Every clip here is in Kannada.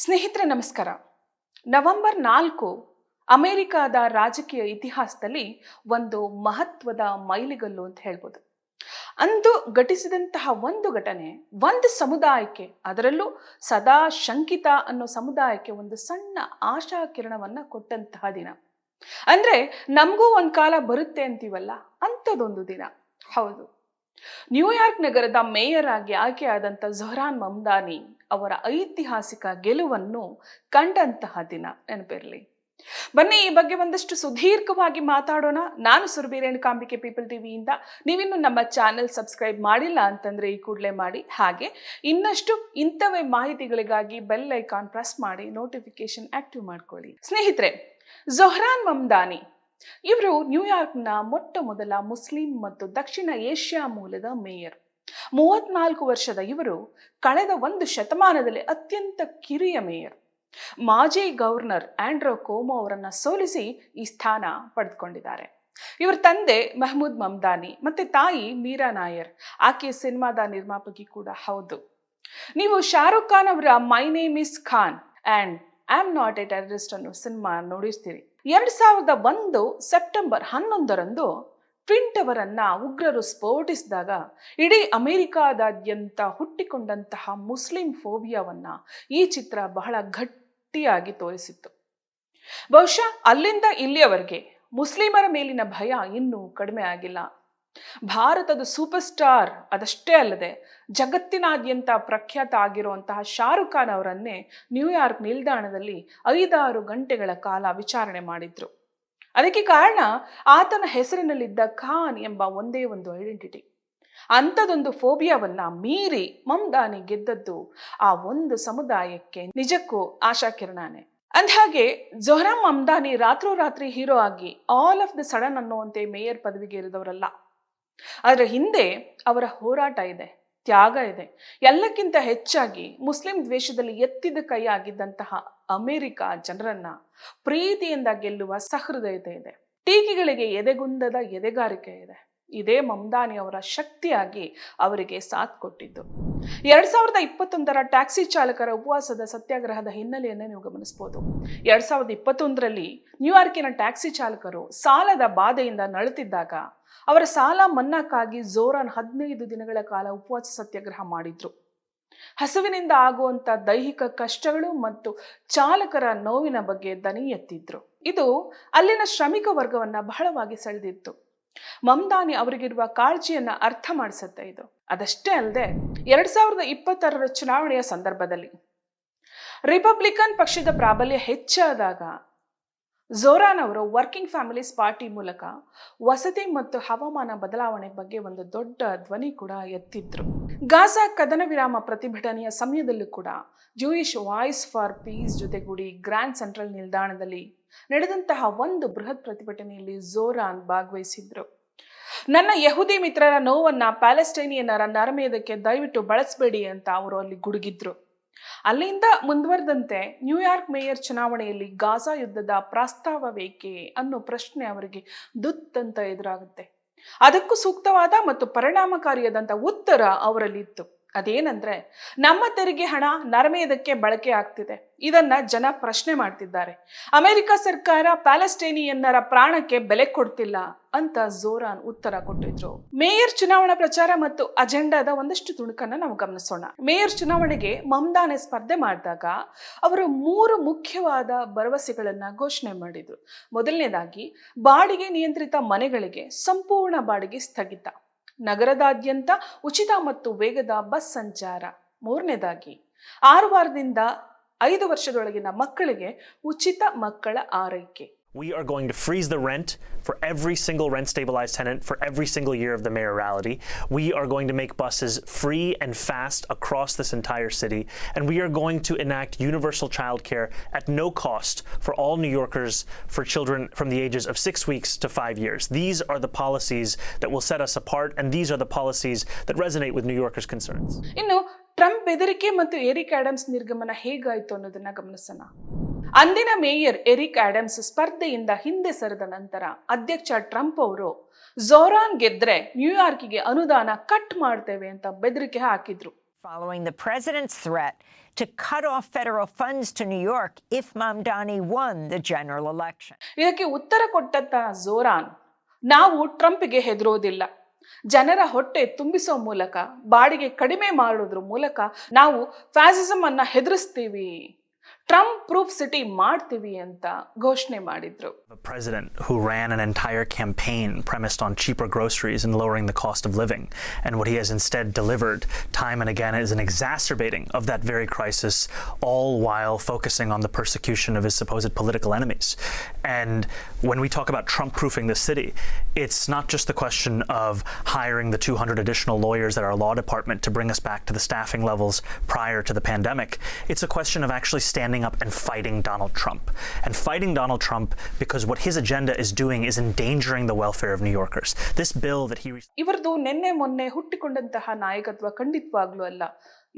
ಸ್ನೇಹಿತರೆ, ನಮಸ್ಕಾರ. ನವೆಂಬರ್ ನಾಲ್ಕು ಅಮೆರಿಕಾದ ರಾಜಕೀಯ ಇತಿಹಾಸದಲ್ಲಿ ಒಂದು ಮಹತ್ವದ ಮೈಲಿಗಲ್ಲು ಅಂತ ಹೇಳ್ಬೋದು. ಅಂದು ಘಟಿಸಿದಂತಹ ಒಂದು ಘಟನೆ, ಒಂದು ಸಮುದಾಯಕ್ಕೆ, ಅದರಲ್ಲೂ ಸದಾ ಶಂಕಿತ ಅನ್ನೋ ಸಮುದಾಯಕ್ಕೆ ಒಂದು ಸಣ್ಣ ಆಶಾ ಕಿರಣವನ್ನ ಕೊಟ್ಟಂತಹ ದಿನ. ಅಂದ್ರೆ ನಮಗೂ ಒಂದು ಕಾಲ ಬರುತ್ತೆ ಅಂತೀವಲ್ಲ ಅಂಥದ್ದೊಂದು ದಿನ. ಹೌದು. ನ್ಯೂಯಾರ್ಕ್ ನಗರದ ಮೇಯರ್ ಆಗಿ ಆಯ್ಕೆಯಾದಂಥ ಜೊಹ್ರಾನ್ ಮಮ್ದಾನಿ ಅವರ ಐತಿಹಾಸಿಕ ಗೆಲುವನ್ನು ಕಂಡಂತಹ ದಿನ ನೆನಪಿರಲಿ. ಬನ್ನಿ, ಈ ಬಗ್ಗೆ ಒಂದಷ್ಟು ಸುದೀರ್ಘವಾಗಿ ಮಾತಾಡೋಣ. ನಾನು ಸುರಭಿ ರೇಣುಕಾಂಬಿಕೆ, ಪೀಪಲ್ ಟಿವಿಯಿಂದ. ನೀವಿನ್ನು ನಮ್ಮ ಚಾನೆಲ್ ಸಬ್ಸ್ಕ್ರೈಬ್ ಮಾಡಿಲ್ಲ ಅಂತಂದ್ರೆ ಈ ಕೂಡಲೇ ಮಾಡಿ. ಹಾಗೆ, ಇನ್ನಷ್ಟು ಇಂಥವೇ ಮಾಹಿತಿಗಳಿಗಾಗಿ ಬೆಲ್ ಐಕಾನ್ ಪ್ರೆಸ್ ಮಾಡಿ ನೋಟಿಫಿಕೇಶನ್ ಆಕ್ಟಿವ್ ಮಾಡ್ಕೊಳ್ಳಿ. ಸ್ನೇಹಿತರೆ, ಜೊಹ್ರಾನ್ ಮಮ್ದಾನಿ. ಇವರು ನ್ಯೂಯಾರ್ಕ್ನ ಮೊಟ್ಟ ಮೊದಲ ಮುಸ್ಲಿಂ ಮತ್ತು ದಕ್ಷಿಣ ಏಷ್ಯಾ ಮೂಲದ ಮೇಯರ್. ಮೂವತ್ನಾಲ್ಕು ವರ್ಷದ ಇವರು ಕಳೆದ ಒಂದು ಶತಮಾನದಲ್ಲಿ ಅತ್ಯಂತ ಕಿರಿಯ ಮೇಯರ್. ಮಾಜಿ ಗವರ್ನರ್ ಆಂಡ್ರೋ ಕೋಮೋ ಅವರನ್ನ ಸೋಲಿಸಿ ಈ ಸ್ಥಾನ ಪಡೆದುಕೊಂಡಿದ್ದಾರೆ. ಇವರ ತಂದೆ ಮೆಹಮೂದ್ ಮಮ್ದಾನಿ ಮತ್ತೆ ತಾಯಿ ಮೀರಾ ನಾಯರ್. ಆಕೆ ಸಿನಿಮಾದ ನಿರ್ಮಾಪಕಿ ಕೂಡ ಹೌದು. ನೀವು ಶಾರುಖ್ ಖಾನ್ ಅವರ my name is Khan and I am not a terrorist ಅನ್ನೋ ಸಿನಿಮಾ ನೋಡಿರ್ತೀರಿ. ಎರಡ್ ಸಾವಿರದ ಒಂದು ಸೆಪ್ಟೆಂಬರ್ ಹನ್ನೊಂದರಂದು ಟ್ವಿಂಟ್ ಅವರನ್ನ ಉಗ್ರರು ಸ್ಫೋಟಿಸಿದಾಗ ಇಡೀ ಅಮೆರಿಕಾದಾದ್ಯಂತ ಹುಟ್ಟಿಕೊಂಡಂತಹ ಮುಸ್ಲಿಂ ಫೋಬಿಯಾವನ್ನ ಈ ಚಿತ್ರ ಬಹಳ ಗಟ್ಟಿಯಾಗಿ ತೋರಿಸಿತ್ತು. ಬಹುಶಃ ಅಲ್ಲಿಂದ ಇಲ್ಲಿಯವರೆಗೆ ಮುಸ್ಲಿಮರ ಮೇಲಿನ ಭಯ ಇನ್ನೂ ಕಡಿಮೆ ಆಗಿಲ್ಲ. ಭಾರತದ ಸೂಪರ್ ಸ್ಟಾರ್ ಅದಷ್ಟೇ ಅಲ್ಲದೆ ಜಗತ್ತಿನಾದ್ಯಂತ ಪ್ರಖ್ಯಾತ ಆಗಿರುವಂತಹ ಶಾರುಖ್ ಖಾನ್ ಅವರನ್ನೇ ನ್ಯೂಯಾರ್ಕ್ ನಿಲ್ದಾಣದಲ್ಲಿ ಐದಾರು ಗಂಟೆಗಳ ಕಾಲ ವಿಚಾರಣೆ ಮಾಡಿದ್ರು. ಅದಕ್ಕೆ ಕಾರಣ ಆತನ ಹೆಸರಿನಲ್ಲಿದ್ದ ಖಾನ್ ಎಂಬ ಒಂದೇ ಒಂದು ಐಡೆಂಟಿಟಿ ಅಂಥದೊಂದು ಫೋಬಿಯಾವನ್ನ ಮೀರಿ ಮಮ್ದಾನಿ ಗೆದ್ದದ್ದು ಆ ಒಂದು ಸಮುದಾಯಕ್ಕೆ ನಿಜಕ್ಕೂ ಆಶಾಕಿರಣನೇ. ಅಂದಹಾಗೆ ಜೊಹ್ರಾಮ್ ಮಮ್ದಾನಿ ರಾತ್ರೋರಾತ್ರಿ ಹೀರೋ ಆಗಿ ಆಲ್ ಆಫ್ ದ ಸಡನ್ ಅನ್ನುವಂತೆ ಮೇಯರ್ ಪದವಿಗೆ ಇರಿದವರಲ್ಲ ಅದರ ಹಿಂದೆ ಅವರ ಹೋರಾಟ ಇದೆ, ತ್ಯಾಗ ಇದೆ. ಎಲ್ಲಕ್ಕಿಂತ ಹೆಚ್ಚಾಗಿ ಮುಸ್ಲಿಂ ದ್ವೇಷದಲ್ಲಿ ಎತ್ತಿದ ಕೈ ಆಗಿದ್ದಂತಹ ಅಮೆರಿಕ ಜನರನ್ನ ಪ್ರೀತಿಯಿಂದ ಗೆಲ್ಲುವ ಸಹೃದಯತೆ ಇದೆ. ಟೀಕೆಗಳಿಗೆ ಎದೆಗುಂದದ ಎದೆಗಾರಿಕೆ ಇದೆ. ಇದೇ ಮಮ್ದಾನಿ ಅವರ ಶಕ್ತಿಯಾಗಿ ಅವರಿಗೆ ಸಾಥ್ ಕೊಟ್ಟಿದ್ದು. ಎರಡ್ ಸಾವಿರದ ಇಪ್ಪತ್ತೊಂದರ ಟ್ಯಾಕ್ಸಿ ಚಾಲಕರ ಉಪವಾಸದ ಸತ್ಯಾಗ್ರಹದ ಹಿನ್ನೆಲೆಯನ್ನು ನೀವು ಗಮನಿಸಬಹುದು ಎರಡ್ ಸಾವಿರದ ಇಪ್ಪತ್ತೊಂದರಲ್ಲಿ ನ್ಯೂಯಾರ್ಕಿನ ಟ್ಯಾಕ್ಸಿ ಚಾಲಕರು ಸಾಲದ ಬಾಧೆಯಿಂದ ನಳುತ್ತಿದ್ದಾಗ ಅವರ ಸಾಲ ಮನ್ನಾಕ್ಕಾಗಿ ಜೋರಾನ್ ಹದಿನೈದು ದಿನಗಳ ಕಾಲ ಉಪವಾಸ ಸತ್ಯಾಗ್ರಹ ಮಾಡಿದ್ರು. ಹಸುವಿನಿಂದ ಆಗುವಂತ ದೈಹಿಕ ಕಷ್ಟಗಳು ಮತ್ತು ಚಾಲಕರ ನೋವಿನ ಬಗ್ಗೆ ದನಿ ಎತ್ತಿದ್ರು. ಇದು ಅಲ್ಲಿನ ಶ್ರಮಿಕ ವರ್ಗವನ್ನ ಬಹಳವಾಗಿ ಸೆಳೆದಿತ್ತು. ಮಮ್ದಾನಿ ಅವರಿಗಿರುವ ಕಾಳಜಿಯನ್ನ ಅರ್ಥ ಮಾಡಿಸುತ್ತೆ ಇದು. ಅದಷ್ಟೇ ಅಲ್ಲದೆ ಎರಡ್ ಸಾವಿರದ ಇಪ್ಪತ್ತಾರರ ಚುನಾವಣೆಯ ಸಂದರ್ಭದಲ್ಲಿ ರಿಪಬ್ಲಿಕನ್ ಪಕ್ಷದ ಪ್ರಾಬಲ್ಯ ಹೆಚ್ಚಾದಾಗ ಝೋರಾನ್ ಅವರು ವರ್ಕಿಂಗ್ ಫ್ಯಾಮಿಲೀಸ್ ಪಾರ್ಟಿ ಮೂಲಕ ವಸತಿ ಮತ್ತು ಹವಾಮಾನ ಬದಲಾವಣೆ ಬಗ್ಗೆ ಒಂದು ದೊಡ್ಡ ಧ್ವನಿ ಕೂಡ ಎತ್ತಿದ್ರು. ಗಾಜಾ ಕದನ ವಿರಾಮ ಪ್ರತಿಭಟನೆಯ ಸಮಯದಲ್ಲೂ ಕೂಡ ಜೂಯಿಶ್ ವಾಯ್ಸ್ ಫಾರ್ ಪೀಸ್ ಜೊತೆಗೂಡಿ ಗ್ರ್ಯಾಂಡ್ ಸೆಂಟ್ರಲ್ ನಿಲ್ದಾಣದಲ್ಲಿ ನಡೆದಂತಹ ಒಂದು ಬೃಹತ್ ಪ್ರತಿಭಟನೆಯಲ್ಲಿ ಝೋರಾನ್ ಭಾಗವಹಿಸಿದ್ರು. ನನ್ನ ಯಹೂದಿ ಮಿತ್ರರ ನೋವನ್ನ ಪ್ಯಾಲೆಸ್ಟೈನಿಯನ್ನರ ನರಮೇದಕ್ಕೆ ದಯವಿಟ್ಟು ಬಳಸಬೇಡಿ ಅಂತ ಅವರು ಅಲ್ಲಿ ಗುಡುಗಿದ್ರು. ಅಲ್ಲಿಂದ ಮುಂದುವರೆದಂತೆ ನ್ಯೂಯಾರ್ಕ್ ಮೇಯರ್ ಚುನಾವಣೆಯಲ್ಲಿ ಗಾಜಾ ಯುದ್ಧದ ಪ್ರಸ್ತಾವವೇಕೆ ಅನ್ನೋ ಪ್ರಶ್ನೆ ಅವರಿಗೆ ದುತ್ತಂತ ಎದುರಾಗುತ್ತೆ. ಅದಕ್ಕೂ ಸೂಕ್ತವಾದ ಮತ್ತು ಪರಿಣಾಮಕಾರಿಯಾದಂಥ ಉತ್ತರ ಅವರಲ್ಲಿ ಇತ್ತು ಅದೇನಂದ್ರೆ, ನಮ್ಮ ತೆರಿಗೆ ಹಣ ನರಮೇಧಕ್ಕೆ ಬಳಕೆ ಆಗ್ತಿದೆ. ಇದನ್ನ ಜನ ಪ್ರಶ್ನೆ ಮಾಡ್ತಿದ್ದಾರೆ. ಅಮೆರಿಕ ಸರ್ಕಾರ ಪ್ಯಾಲೆಸ್ಟೈನಿಯನ್ನರ ಪ್ರಾಣಕ್ಕೆ ಬೆಲೆ ಕೊಡ್ತಿಲ್ಲ ಅಂತ ಜೋರಾನ್ ಉತ್ತರ ಕೊಟ್ಟಿದ್ರು. ಮೇಯರ್ ಚುನಾವಣಾ ಪ್ರಚಾರ ಮತ್ತು ಅಜೆಂಡಾದ ಒಂದಷ್ಟು ತುಣುಕನ್ನ ನಾವು ಗಮನಿಸೋಣ. ಮೇಯರ್ ಚುನಾವಣೆಗೆ ಮಮ್ದಾನೆ ಸ್ಪರ್ಧೆ ಮಾಡಿದಾಗ ಅವರು ಮೂರು ಮುಖ್ಯವಾದ ಭರವಸೆಗಳನ್ನ ಘೋಷಣೆ ಮಾಡಿದ್ರು. ಮೊದಲನೇದಾಗಿ, ಬಾಡಿಗೆ ನಿಯಂತ್ರಿತ ಮನೆಗಳಿಗೆ ಸಂಪೂರ್ಣ ಬಾಡಿಗೆ ಸ್ಥಗಿತ. ನಗರದಾದ್ಯಂತ ಉಚಿತ ಮತ್ತು ವೇಗದ ಬಸ್ ಸಂಚಾರ. ಮೂರನೇದಾಗಿ, ಆರು ವಾರದಿಂದ ಐದು ವರ್ಷದೊಳಗಿನ ಮಕ್ಕಳಿಗೆ ಉಚಿತ ಮಕ್ಕಳ ಆರೈಕೆ. We are going to freeze the rent for every single rent stabilized tenant for every single year of the mayoralty. We are going to make buses free and fast across this entire city. And we are going to enact universal childcare at no cost for all New Yorkers for children from the ages of six weeks to five years. These are the policies that will set us apart, and these are the policies that resonate with New Yorkers' concerns. ಇನ್ನು ಟ್ರಂಪ್ ಬೆದರಿಕೆ ಮತ್ತು ಎರಿಕ್ ಆಡಮ್ಸ್ ನಿರ್ಗಮನ ಹೇಗಾಯ್ತು ಅನ್ನೋದನ್ನ ಗಮನಿಸೋಣ ಅಂದಿನ ಮೇಯರ್ ಎರಿಕ್ ಆಡಮ್ಸ್ ಸ್ಪರ್ಧೆಯಿಂದ ಹಿಂದೆ ಸರಿದ ನಂತರ ಅಧ್ಯಕ್ಷ ಟ್ರಂಪ್ ಅವರು ಝೋರಾನ್ ಗೆದ್ರೆ ನ್ಯೂಯಾರ್ಕಿಗೆ ಅನುದಾನ ಕಟ್ ಮಾಡ್ತೇವೆ ಅಂತ ಬೆದರಿಕೆ ಹಾಕಿದ್ರು. Following the president's threat to cut off federal funds to New York if Mamdani won the general election. ಇದಕ್ಕೆ ಉತ್ತರ ಕೊಟ್ಟಂತ ಝೋರಾನ್ ನಾವು ಟ್ರಂಪ್ಗೆ ಹೆದರೋದಿಲ್ಲ. ಜನರ ಹೊಟ್ಟೆ ತುಂಬಿಸೋ ಮೂಲಕ ಬಾಡಿಗೆ ಕಡಿಮೆ ಮಾಡೋದ್ರ ಮೂಲಕ ನಾವು ಫ್ಯಾಸಿಸಮ್ ಅನ್ನ ಹೆದರಿಸ್ತೀವಿ. ಟ್ರಂಪ್ ಪ್ರೂಫ್ ಸಿಟಿ ಮಾಡ್ತೀವಿ ಅಂತ ಘೋಷಣೆ ಮಾಡಿದ್ರು A president who ran an entire campaign premised on cheaper groceries and lowering the cost of living. And what he has instead delivered time and again is an exacerbating of that very crisis, all while focusing on the persecution of his supposed political enemies. And when we talk about Trump proofing the city, it's not just the question of hiring the 200 additional lawyers at our law department to bring us back to the staffing levels prior to the pandemic. It's a question of actually standing up and fighting Donald Trump. And fighting Donald Trump because what his agenda is doing is endangering the welfare of New Yorkers. This bill that he ಇವರದು ನಿನ್ನೆ ಮೊನ್ನೆ ಹುಟ್ಟಿಕೊಂಡಂತಹ ನಾಯಕತ್ವ ಖಂಡಿತವಾಗ್ಲೂ ಅಲ್ಲ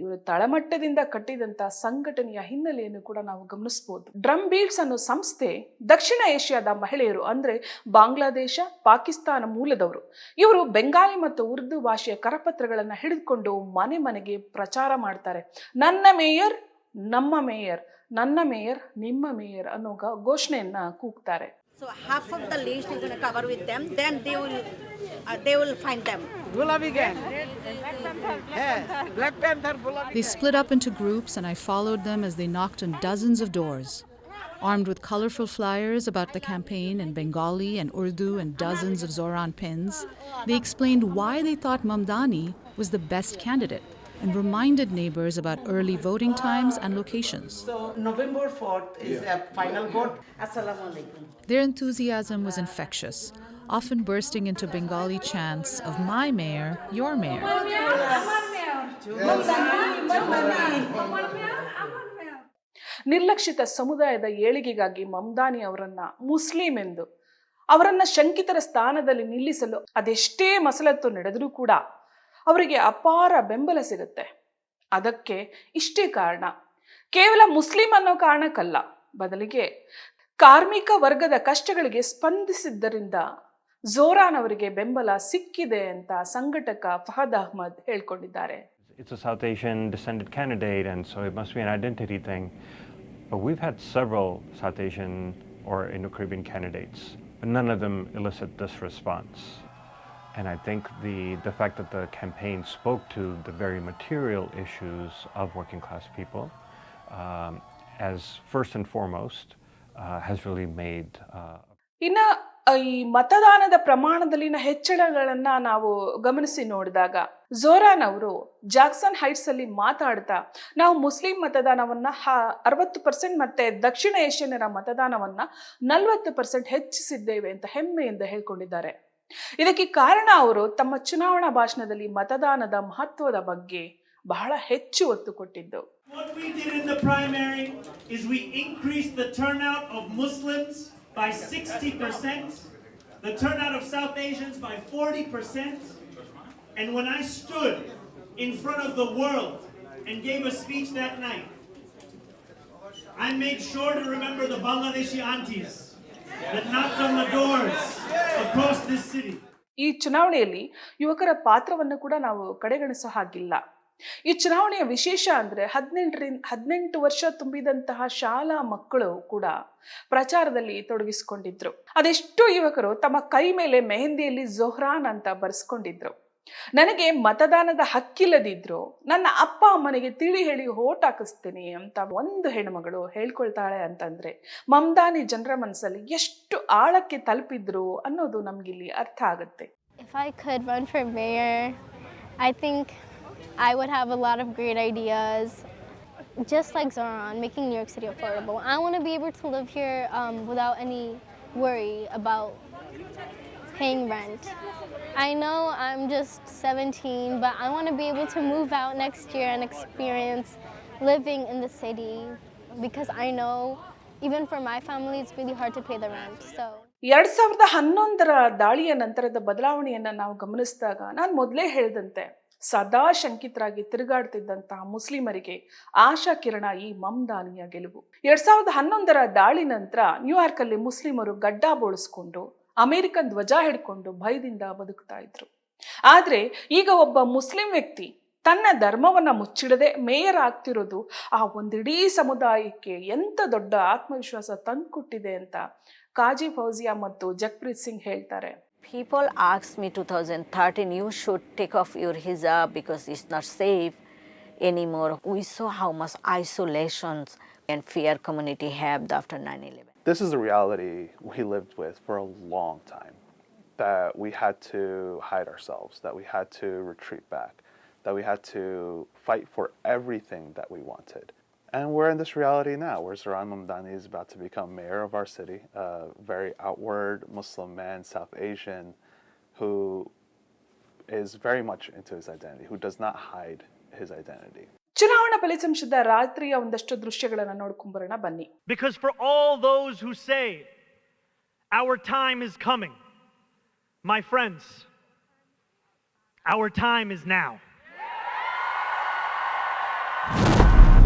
ಇವರು ತಳಮಟ್ಟದಿಂದ ಕಟ್ಟಿದಂತಹ ಸಂಘಟನೆಯ ಹಿನ್ನೆಲೆಯನ್ನು ಕೂಡ ನಾವು ಗಮನಿಸಬಹುದು ಡ್ರಮ್ ಬೀಟ್ಸ್ ಅನ್ನೋ ಸಂಸ್ಥೆ ದಕ್ಷಿಣ ಏಷ್ಯಾದ ಮಹಿಳೆಯರು, ಅಂದ್ರೆ ಬಾಂಗ್ಲಾದೇಶ, ಪಾಕಿಸ್ತಾನ ಮೂಲದವರು, ಇವರು ಬೆಂಗಾಲಿ ಮತ್ತು ಉರ್ದು ಭಾಷೆಯ ಕರಪತ್ರಗಳನ್ನ ಹಿಡಿದುಕೊಂಡು ಮನೆ ಮನೆಗೆ ಪ್ರಚಾರ ಮಾಡ್ತಾರೆ ನನ್ನ ಮೇಯರ್, ನಮ್ಮ ಮೇಯರ್ ನನ್ನ ಮೇಯರ್ ನಿಮ್ಮ ಮೇಯರ್ ಅನ್ನೋ ಗ- ಘೋಷಣೆಯನ್ನ ಕೂಗ್ತಾರೆ So half of the list is going to cover with them. Then they will, uh, they will find them. Gulabi gang. Yeah, Black Panther Gulabi They split up into groups, and I followed them as they knocked on dozens of doors. Armed with colorful flyers about the campaign in Bengali and Urdu and dozens of Zoran pins, they explained why they thought Mamdani was the best candidate And reminded neighbors about early voting times and locations. So November 4th is a final vote. Assalamu alaikum. Their enthusiasm was infectious, often bursting into Bengali chants of my mayor, your mayor. ನಿರ್ಲಕ್ಷಿತ ಸಮುದಾಯದ ಏಳಿಗೆಗಾಗಿ ಮಮ್ದಾನಿ ಅವರನ್ನ ಮುಸ್ಲಿಂ ಎಂದು ಅವರನ್ನ ಶಂಕಿತರ ಸ್ಥಾನದಲ್ಲಿ ನಿಲ್ಲಿಸಲು ಅದೆಷ್ಟೇ ಮಸಲತ್ತು ನಡೆದರೂ ಕೂಡ ಅವರಿಗೆ ಅಪಾರ ಬೆಂಬಲ ಸಿಗುತ್ತೆ ಅದಕ್ಕೆ ಇಷ್ಟೇ ಕಾರಣ ಕೇವಲ ಮುಸ್ಲಿಂ ಅನ್ನೋ ಕಾರಣಕ್ಕಲ್ಲ ಬದಲಿಗೆ ಕಾರ್ಮಿಕ ವರ್ಗದ ಕಷ್ಟಗಳಿಗೆ ಸ್ಪಂದಿಸಿದ್ದರಿಂದ ಜೋರಾನ್ ಅವರಿಗೆ ಬೆಂಬಲ ಸಿಕ್ಕಿದೆ ಅಂತ ಸಂಘಟಕ ಫಹದ್ Ahmed ಹೇಳ್ಕೊಂಡಿದ್ದಾರೆ It's a South Asian descended candidate, and so it must be an identity thing. But we've had several South Asian or Indo Caribbean candidates, but none of them elicit this response. And I think the, the fact that the campaign spoke to the very material issues of working class people um, as first and foremost uh, has really made uh, ಇನ್ನ ಈ ಮತದಾನದ ಪ್ರಮಾಣದಲ್ಲಿನ ಹೆಚ್ಚಳಗಳನ್ನ ನಾವು ಗಮನಿಸಿ ನೋಡಿದಾಗ ಝೋರಾನ್ ಅವರು ಜಾಕ್ಸನ್ ಹೈಟ್ಸ್ ಅಲ್ಲಿ ಮಾತಾಡ್ತಾ ನಾವು ಮುಸ್ಲಿಂ ಮತದಾನವನ್ನ ಅರವತ್ತು ಪರ್ಸೆಂಟ್ ಮತ್ತೆ ದಕ್ಷಿಣ ಏಷ್ಯನ್ನರ ಮತದಾನವನ್ನ ನಲವತ್ತು ಪರ್ಸೆಂಟ್ ಹೆಚ್ಚಿಸಿದ್ದೇವೆ ಅಂತ ಹೆಮ್ಮೆಯಿಂದ ಹೇಳ್ಕೊಂಡಿದ್ದಾರೆ. ಇದಕ್ಕೆ ಕಾರಣ ಅವರು ತಮ್ಮ ಚುನಾವಣಾ ಭಾಷಣದಲ್ಲಿ ಮತದಾನದ ಮಹತ್ವದ ಬಗ್ಗೆ ಬಹಳ ಹೆಚ್ಚು ಒತ್ತು ಕೊಟ್ಟಿದ್ದು What we did in the primary is we increased the turnout of Muslims by 60%, the turnout of South Asians by 40%. And when I stood in front of the world and gave a speech that night, I made sure to remember the Bangladeshi aunties ಈ ಚುನಾವಣೆಯಲ್ಲಿ ಯುವಕರ ಪಾತ್ರವನ್ನು ಕೂಡ ನಾವು ಕಡೆಗಣಿಸೋ ಹಾಗಿಲ್ಲ ಈ ಚುನಾವಣೆಯ ವಿಶೇಷ ಅಂದ್ರೆ ಹದಿನೆಂಟರಿಂದ, ಹದಿನೆಂಟು ವರ್ಷ ತುಂಬಿದಂತಹ ಶಾಲಾ ಮಕ್ಕಳು ಕೂಡ ಪ್ರಚಾರದಲ್ಲಿ ತೊಡಗಿಸಿಕೊಂಡಿದ್ರು. ಅದೆಷ್ಟೋ ಯುವಕರು ತಮ್ಮ ಕೈ ಮೇಲೆ ಮೆಹಂದಿಯಲ್ಲಿ ಜೊಹ್ರಾನ್ ಅಂತ ಬರೆಸ್ಕೊಂಡಿದ್ರು. ನನಗೆ ಮತದಾನದ ಹಕ್ಕಿಲ್ಲದಿದ್ರು ನನ್ನ ಅಪ್ಪ ಅಮ್ಮನಿಗೆ ತಿಳಿ ಹೇಳಿ ಓಟ್ ಹಾಕಿಸ್ತೀನಿ ಅಂತ ಒಂದು ಹೆಣ್ಮಗಳು ಹೇಳ್ಕೊಳ್ತಾಳೆ ಅಂತಂದ್ರೆ ಮಮ್ದಾನಿ ಜನರ ಮನಸ್ಸಲ್ಲಿ ಎಷ್ಟು ಆಳಕ್ಕೆ ತಲುಪಿದ್ರು ಅನ್ನೋದು ನಮ್ಗಿಲ್ಲಿ ಅರ್ಥ ಆಗುತ್ತೆ If I could run for mayor, I think I would have a lot of great ideas. Just like Zoran, making New York City affordable. I want to be able to live here um, without any worry about paying rent. I know I'm just 17, but I want to be able to move out next year and experience living in the city because I know even for my family it's really hard to pay the rent. So ಎರಡ್ ಸಾವಿರದ ಹನ್ನೊಂದರ ದಾಳಿಯ ನಂತರದ ಬದಲಾವಣೆಯನ್ನ ನಾವು ಗಮನಿಸಿದಾಗ ನಾನು ಮೊದಲೇ ಹೇಳಿದಂತೆ ಸದಾ ಶಂಕಿತರಾಗಿ ತಿರುಗಾಡ್ತಿದ್ದಂತಹ ಮುಸ್ಲಿಮರಿಗೆ ಆಶಾ ಕಿರಣ ಈ ಮಮ್ದಾನಿಯ ಗೆಲುವು ಎರಡ್ ಸಾವಿರದ ಹನ್ನೊಂದರ ದಾಳಿ ನಂತರ ನ್ಯೂಯಾರ್ಕ್ ಅಲ್ಲಿ ಮುಸ್ಲಿಮರು ಗಡ್ಡ ಬೋಳಿಸ್ಕೊಂಡು ಅಮೆರಿಕನ್ ಧ್ವಜ ಹಿಡ್ಕೊಂಡು ಭಯದಿಂದ ಬದುಕ್ತಾ ಇದ್ರು ಆದ್ರೆ ಈಗ ಒಬ್ಬ ಮುಸ್ಲಿಂ ವ್ಯಕ್ತಿ ತನ್ನ ಧರ್ಮವನ್ನ ಮುಚ್ಚಿಡದೆ ಮೇಯರ್ ಆಗ್ತಿರೋದು ಆ ಒಂದಿಡೀ ಸಮುದಾಯಕ್ಕೆ ಎಂತ ದೊಡ್ಡ ಆತ್ಮವಿಶ್ವಾಸ ತಂದುಕೊಟ್ಟಿದೆ ಅಂತ ಕಾಜಿ ಫೌಜಿಯಾ ಮತ್ತು ಜಗ್ಪ್ರೀತ್ ಸಿಂಗ್ ಹೇಳ್ತಾರೆ People asked me 2013, you should take off your hijab because it's not safe anymore. We saw how much isolations and fear community had after 9-11. This is the reality we lived with for a long time. That we had to hide ourselves, that we had to retreat back, that we had to fight for everything that we wanted. And we're in this reality now where Zoran Mamdani is about to become mayor of our city, a very outward Muslim man, South Asian, who is very much into his identity, who does not hide his identity. ಚುನಾವಣಾ ಫಲಿತಾಂಶದ ರಾತ್ರಿಯ ಒಂದಷ್ಟು ದೃಶ್ಯಗಳನ್ನ ನೋಡ್ಕೊಂಬರೋಣ ಬನ್ನಿ Because for all those who say, our time is coming, my friends, our time is now.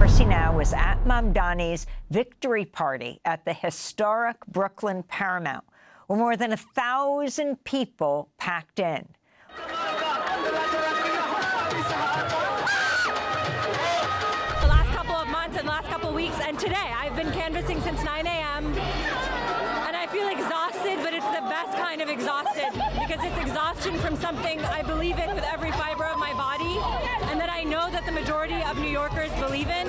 Percy Now was at Mamdani's victory party at the historic Brooklyn Paramount, where more than a thousand people packed in. Since 9 a.m. and I feel exhausted, but it's the best kind of exhausted because it's exhaustion from something I believe in with every fiber of my body and that I know that the majority of New Yorkers believe in.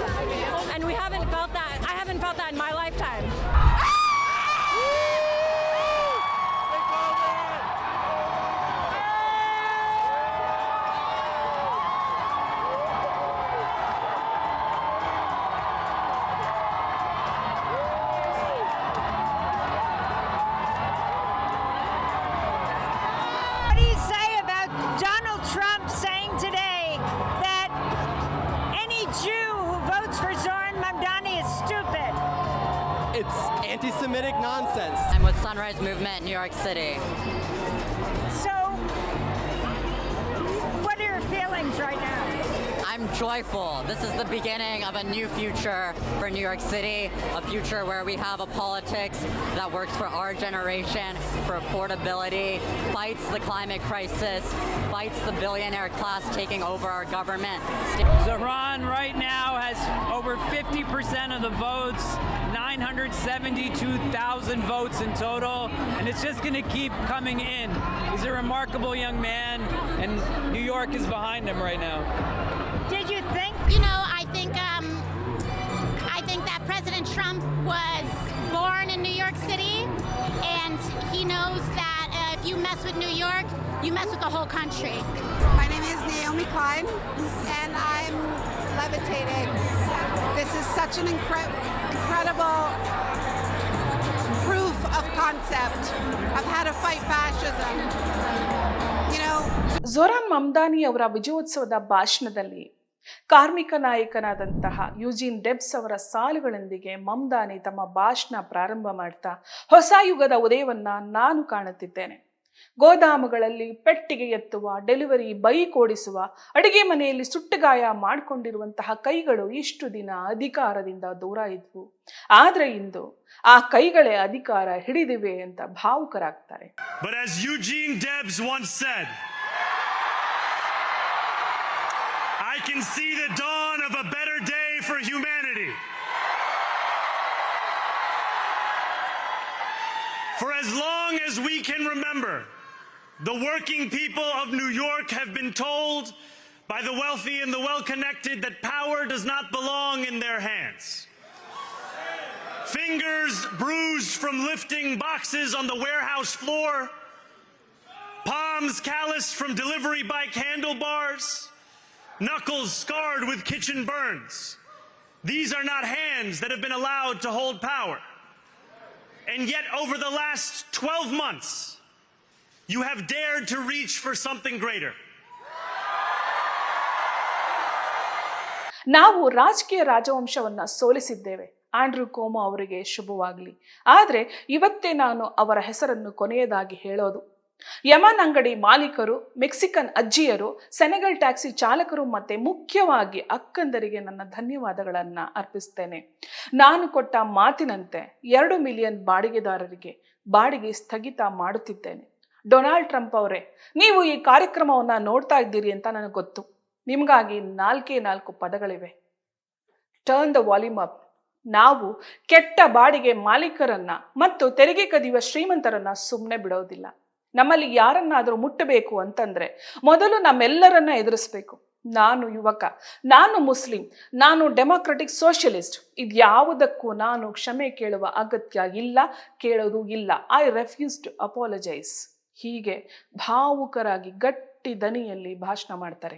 And we haven't felt that. I haven't felt that in my lifetime. I'm with Sunrise Movement, New York City. So, what are your feelings right now? I'm joyful. This is the beginning of a new future for New York City, a future where we have a politics that works for our generation, for affordability, fights the climate crisis, fights the billionaire class taking over our government. Zahran right now has over 50% of the votes, 972,000 votes in total, and it's just going to keep coming in. He's a remarkable young man, and New York is behind him right now. Did you think You know, I think um, I think that President Trump was born in New York City, and he knows that uh, if you mess with New York, you mess with the whole country. My name is Naomi Klein, and I'm levitating. This is such an incre- incredible proof of concept of how to fight fascism. You know, Zohran Mamdani ಅವರ ವಿಜಯೋತ್ಸವದ ಭಾಷಣದಲ್ಲಿ ಕಾರ್ಮಿಕ ನಾಯಕನಾದಂತಹ ಯುಜಿನ್ ಡೆಬ್ಸ್ ಅವರ ಸಾಲುಗಳೊಂದಿಗೆ ಮಮ್ದಾನಿ ತಮ್ಮ ಭಾಷಣ ಪ್ರಾರಂಭ ಮಾಡ್ತಾ ಹೊಸ ಯುಗದ ಉದಯವನ್ನ ನಾನು ಕಾಣುತ್ತಿದ್ದೇನೆ ಗೋದಾಮುಗಳಲ್ಲಿ ಪೆಟ್ಟಿಗೆ ಎತ್ತುವ ಡೆಲಿವರಿ ಬೈಕ್ ಓಡಿಸುವ, ಅಡಿಗೆ ಮನೆಯಲ್ಲಿ ಸುಟ್ಟಗಾಯ ಮಾಡಿಕೊಂಡಿರುವಂತಹ ಕೈಗಳು ಇಷ್ಟು ದಿನ ಅಧಿಕಾರದಿಂದ ದೂರ ಇದ್ವು ಆದರೆ ಇಂದು ಆ ಕೈಗಳೇ ಅಧಿಕಾರ ಹಿಡಿದಿವೆ ಅಂತ ಭಾವುಕರಾಗ್ತಾರೆ I can see the dawn of a better day for humanity. For as long as we can remember, the working people of New York have been told by the wealthy and the well connected that power does not belong in their hands. Fingers bruised from lifting boxes on the warehouse floor, palms calloused from delivery bike handlebars, knuckles scarred with kitchen burns. These are not hands that have been allowed to hold power. And yet, over the last 12 months, you have dared to reach for something greater. ನಾವು ರಾಜಕೀಯ ರಾಜವಂಶವನ್ನ ಸೋಲಿಸಿದ್ದೇವೆ ಆಂಡ್ರೂ ಕೋಮೋ ಅವರಿಗೆ ಶುಭವಾಗಲಿ ಆದರೆ ಇವತ್ತೇ ನಾನು ಅವರ ಹೆಸರನ್ನು ಕೊನೆಯದಾಗಿ ಹೇಳೋದು ಯಮನ್ ಅಂಗಡಿ ಮಾಲೀಕರು, ಮೆಕ್ಸಿಕನ್ ಅಜ್ಜಿಯರು, ಸೆನೆಗಲ್ ಟ್ಯಾಕ್ಸಿ ಚಾಲಕರು ಮತ್ತೆ ಮುಖ್ಯವಾಗಿ ಅಕ್ಕಂದರಿಗೆ ನನ್ನ ಧನ್ಯವಾದಗಳನ್ನು ಅರ್ಪಿಸ್ತೇನೆ. ನಾನು ಕೊಟ್ಟ ಮಾತಿನಂತೆ ಎರಡು ಮಿಲಿಯನ್ ಬಾಡಿಗೆದಾರರಿಗೆ ಬಾಡಿಗೆ ಸ್ಥಗಿತ ಮಾಡುತ್ತಿದ್ದೇನೆ. ಡೊನಾಲ್ಡ್ ಟ್ರಂಪ್ ಅವರೇ, ನೀವು ಈ ಕಾರ್ಯಕ್ರಮವನ್ನು ನೋಡ್ತಾ ಇದ್ದೀರಿ ಅಂತ ನನಗೆ ಗೊತ್ತು. ನಿಮಗಾಗಿ ನಾಲ್ಕೇ ನಾಲ್ಕು ಪದಗಳಿವೆ. ಟರ್ನ್ ದ ವಾಲ್ಯೂಮ್ ಅಪ್ ನಾವು ಕೆಟ್ಟ ಬಾಡಿಗೆ ಮಾಲೀಕರನ್ನ ಮತ್ತು ತೆರಿಗೆ ಕದಿಯುವ ಶ್ರೀಮಂತರನ್ನ ಸುಮ್ಮನೆ ಬಿಡೋದಿಲ್ಲ. ನಮ್ಮಲ್ಲಿ ಯಾರನ್ನಾದರೂ ಮುಟ್ಟಬೇಕು ಅಂತಂದ್ರೆ ಮೊದಲು ನಮ್ಮೆಲ್ಲರನ್ನ ಎದುರಿಸ್ಬೇಕು. ನಾನು ಯುವಕ ನಾನು ಮುಸ್ಲಿಂ ನಾನು ಡೆಮೊಕ್ರೆಟಿಕ್ ಸೋಷಿಯಲಿಸ್ಟ್ ಇದ್ಯಾವುದಕ್ಕೂ ನಾನು ಕ್ಷಮೆ ಕೇಳುವ ಅಗತ್ಯ ಇಲ್ಲ ಕೇಳೋದು ಇಲ್ಲ. ಐ ರೆಫ್ಯೂಸ್ ಟು ಅಪಾಲಜೈಸ್ ಹೀಗೆ ಭಾವುಕರಾಗಿ ಗಟ್ಟಿ ದನಿಯಲ್ಲಿ ಭಾಷಣ ಮಾಡ್ತಾರೆ.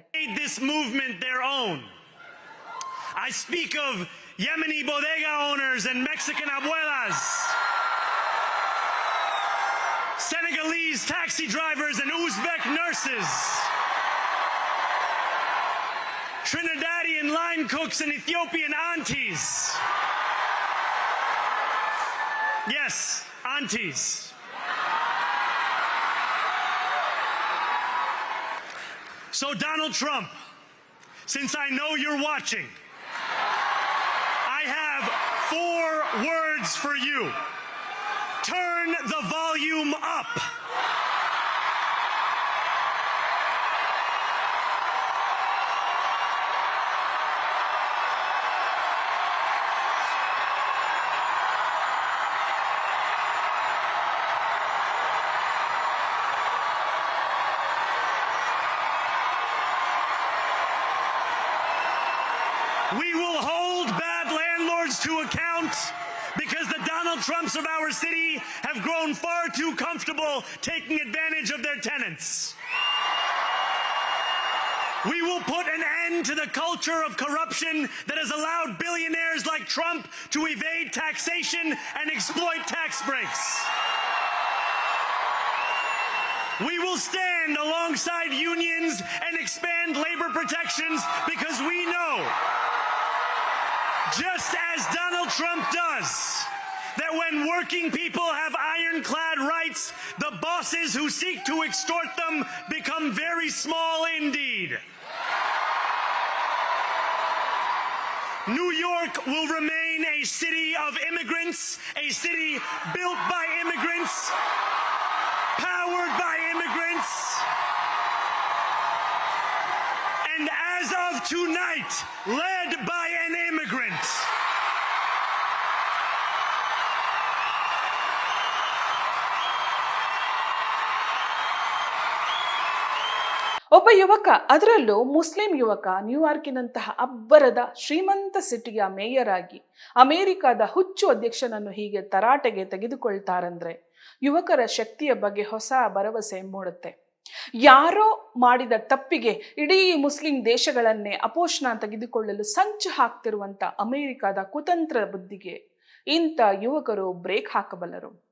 I speak of Yemeni bodega owners and Mexican abuelas, Senegalese taxi drivers and Uzbek nurses, Trinidadian line cooks and Ethiopian aunties. Yes, aunties. So, Donald Trump, since I know you're watching, I have four words for you. Turn the volume up. To account because the Donald Trumps of our city have grown far too comfortable taking advantage of their tenants. We will put an end to the culture of corruption that has allowed billionaires like Trump to evade taxation and exploit tax breaks. We will stand alongside unions and expand labor protections because we know just as Donald Trump does, that when working people have ironclad rights, the bosses who seek to extort them become very small indeed. New York will remain a city of immigrants, a city built by immigrants, powered by immigrants. As of tonight, led by an immigrant. ಒಬ್ಬ ಯುವಕ ಅದರಲ್ಲೂ ಮುಸ್ಲಿಂ ಯುವಕ ನ್ಯೂಯಾರ್ಕಿನಂತಹ ಅಬ್ಬರದ ಶ್ರೀಮಂತ ಸಿಟಿಯ ಮೇಯರ್ ಆಗಿ ಅಮೆರಿಕದ ಹುಚ್ಚು ಅಧ್ಯಕ್ಷನನ್ನು ಹೀಗೆ ತರಾಟೆಗೆ ತೆಗೆದುಕೊಳ್ತಾರಂದ್ರೆ ಯುವಕರ ಶಕ್ತಿಯ ಬಗ್ಗೆ ಹೊಸ ಭರವಸೆ ಮೂಡುತ್ತೆ ಯಾರೋ ಮಾಡಿದ ತಪ್ಪಿಗೆ ಇಡೀ ಮುಸ್ಲಿಂ ದೇಶಗಳನ್ನೇ ಅಪೋಷಣ ತೆಗೆದುಕೊಳ್ಳಲು ಸಂಚು ಹಾಕ್ತಿರುವಂತ ಅಮೆರಿಕದ ಕುತಂತ್ರ ಬುದ್ಧಿಗೆ ಇಂಥ ಯುವಕರು ಬ್ರೇಕ್ ಹಾಕಬಲ್ಲರು.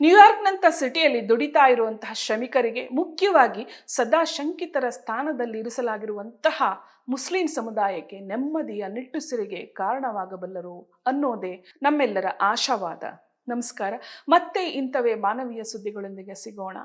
ನ್ಯೂಯಾರ್ಕ್ನಂಥ ಸಿಟಿಯಲ್ಲಿ ದುಡಿತಾ ಇರುವಂತಹ ಶ್ರಮಿಕರಿಗೆ ಮುಖ್ಯವಾಗಿ ಸದಾ ಶಂಕಿತರ ಸ್ಥಾನದಲ್ಲಿ ಇರಿಸಲಾಗಿರುವಂತಹ ಮುಸ್ಲಿಂ ಸಮುದಾಯಕ್ಕೆ ನೆಮ್ಮದಿಯ ನಿಟ್ಟುಸಿರಿಗೆ ಕಾರಣವಾಗಬಲ್ಲರು ಅನ್ನೋದೇ ನಮ್ಮೆಲ್ಲರ ಆಶಾವಾದ. ನಮಸ್ಕಾರ. ಮತ್ತೆ ಇಂಥವೇ ಮಾನವೀಯ ಸುದ್ದಿಗಳೊಂದಿಗೆ ಸಿಗೋಣ.